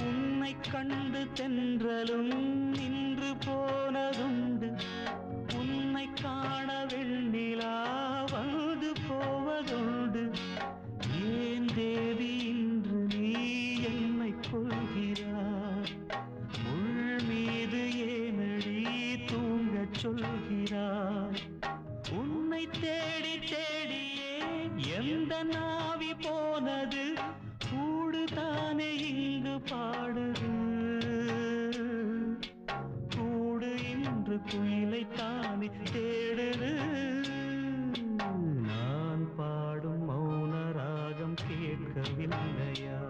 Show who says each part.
Speaker 1: உன்னை கண்டு தென்றலும் நின்று போனதுண்டு. உன்னை காண வெண்ணிலா வந்து போவதுண்டு. ஏன் தேவி இன்று நீ என்னை கொள்கிறார்? முள் மீது ஏனடி தூங்கச் சொல்கிறார்? உன்னை தேடி தேடியே எந்த நாவி போனது? பாடுது. கூடு இன்று குயிலை தானே தேடுது. நான் பாடும் மௌன ராகம் கேட்கவில்லையா?